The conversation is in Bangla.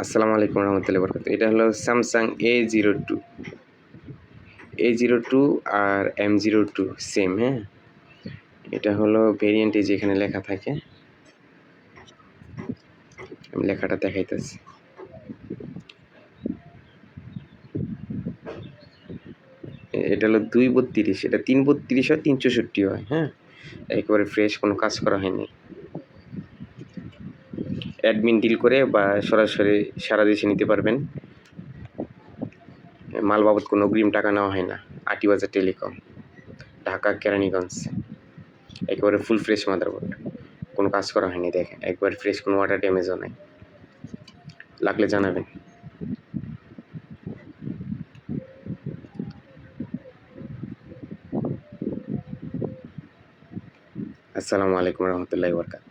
আসসালামু আলাইকুম রহমতুল্লাহ বরকাত এটা হলো Samsung A zero two A zero two R M zero two same হ্যাঁ? এটা হলো ভেরিয়েন্টে যেখানে লেখা থাকে। আমি লেখাটা দেখাইতেছি। এটা হলো দুই বত্রিশ, এটা তিন বত্রিশ হয় তিন চৌষট্টি হয় হ্যাঁ? একেবারে ফ্রেশ কোনো কাজ করা হয়নি। অ্যাডমিন ডিল করে বা সরাসরি সারা দেশে নিতে পারবেন। মাল বাবদ কোনো অগ্রিম টাকা নেওয়া হয় না। আটি বাজার টেলিকম, ঢাকা, কেরানীগঞ্জ। একেবারে ফুল ফ্রেশ মাদারবোর্ড কোনো কাজ করা হয়নি দেখেন। একবার ফ্রেশ কোনো ওয়াটার ড্যামেজও নাই। লাগলে জানাবেন। আসসালামু আলাইকুম রহমতুল্লাহ বরকাত